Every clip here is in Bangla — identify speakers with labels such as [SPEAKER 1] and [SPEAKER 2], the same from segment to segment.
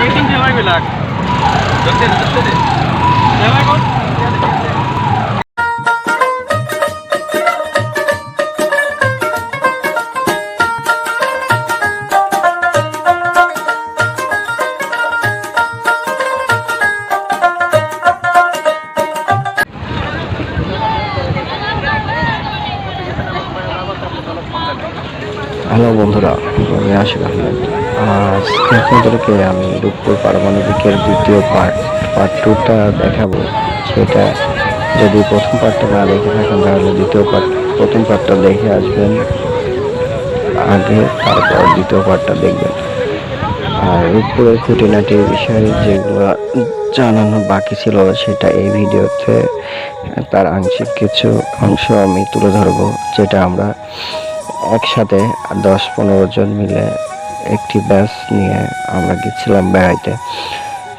[SPEAKER 1] Waiting dia mai bilang. Dokter, dokter. Dia mai kon.
[SPEAKER 2] Hello বন্ধুরা আমি আশিক আহমেদ আপনাদেরকে আমি রূপপুর পারমাণবিকের দ্বিতীয় পার্ট পার্ট টুটা দেখাবো। সেটা যদি প্রথম পার্টটা না দেখে থাকেন, তাহলে দ্বিতীয় পার্ট প্রথম পার্টটা দেখে আসবেন। আগে, তারপর দ্বিতীয় পার্টটা দেখবেন। আর রূপপুরের খুঁটিনাটি বিষয়ে যেগুলো জানানো বাকি ছিল, সেটা এই ভিডিওতে তার আংশিক কিছু অংশ আমি তুলে ধরবো, যেটা আমরা একসাথে দশ পনেরো জন মিলে একটি ব্যাস নিয়ে আমরা গেছিলাম বেড়াইতে।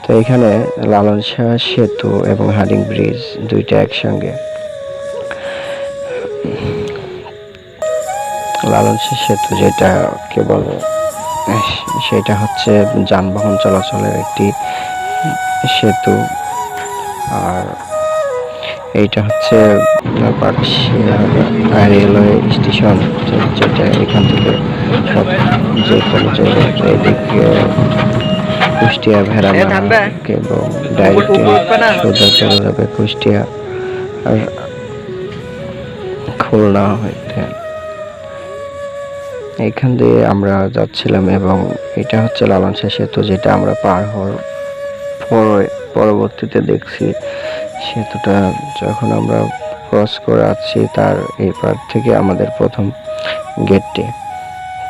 [SPEAKER 2] তো এখানে লালন শাহ সেতু এবং হার্ডিং ব্রিজ দুইটা একসঙ্গে। লালন শাহ সেতু যেটা কে বলে সেটা হচ্ছে যানবাহন চলাচলের একটি সেতু। আর এইটা হচ্ছে পাটশিয়া রেলওয়ে স্টেশন যেটা এখান থেকে সব যে কোনো জায়গায় এদিকে কুষ্টিয়া ভেড়া এবং ডাইরেক্ট সোজা চলে যাবে কুষ্টিয়া আর খুলনা হইতে। এইখান দিয়ে আমরা যাচ্ছিলাম এবং এটা হচ্ছে লালন শাহ সেতু যেটা আমরা পার হওয়ার পরে পরবর্তীতে দেখছি সেতুটা যখন আমরা ক্রস করে আসছি তার এই পার থেকে আমাদের প্রথম গেটটি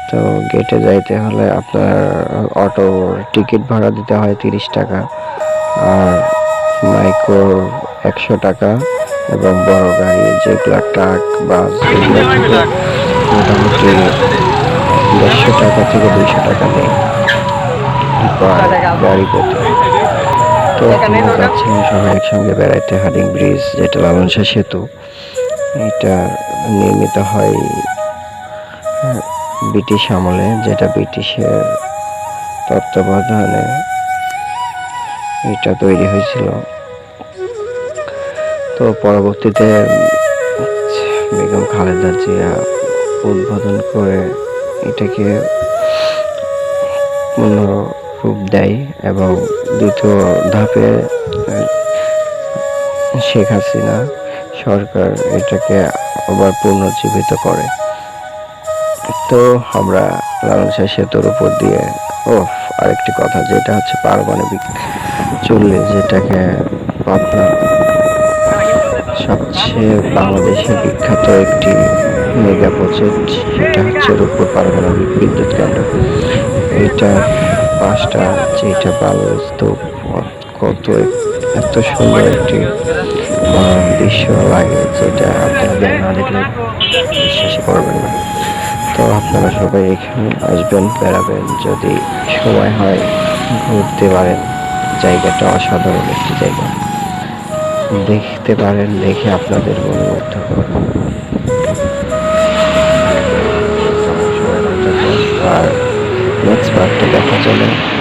[SPEAKER 2] তো গেটে যাইতে হলে আপনার অটো টিকিট ভাড়া দিতে হয় তিরিশ টাকা আর মাইক্রো একশো টাকা এবং বড় গাড়ি যেগুলো ট্রাক বাস. মোটামুটি দেড়শো টাকা থেকে দুইশো টাকা নেই। গাড়ি পেতে তো যাচ্ছিলাম সবাই একসঙ্গে বেড়াইতে হার্ডিং ব্রিজ, যেটা লালন শাহ সেতু, এটা নির্মিত হয় ব্রিটিশ আমলে, যেটা ব্রিটিশের তত্ত্বাবধানে এটা তৈরি হয়েছিল। তো পরবর্তীতে বেগম খালেদা জিয়া উদ্বোধন করে এটাকে রূপ দেয় এবং দ্বিতীয় ধাপে শেখ হাসিনা সরকার এটাকে আবার পুনর্জীবিত করে। তো আমরা লালন সেতুর উপর দিয়ে ও আরেকটি কথা, যেটা হচ্ছে পারমাণবিক চুল্লি, যেটাকে পাবনা সবচেয়ে বাংলাদেশের বিখ্যাত একটি মেগা প্রজেক্ট, সেটা হচ্ছে রূপপুর পারমাণবিক বিদ্যুৎ কেন্দ্র। এইটা পাঁচটা যেটা বালুর স্তূপ কত এত সুন্দর একটি দৃশ্য লাগে যেটা আপনাদের না দেখলে বিশ্বাস করবেন না। তো আপনারা সবাই এখানে আসবেন, বেড়াবেন, যদি সময় হয় ঘুরতে পারেন। জায়গাটা অসাধারণ একটি জায়গা। দেখতে পারেন, দেখে আপনাদের মনোমুগ্ধ করবে সবাই ভালো থাকবেন। আর পার্টটা দেখা চলে।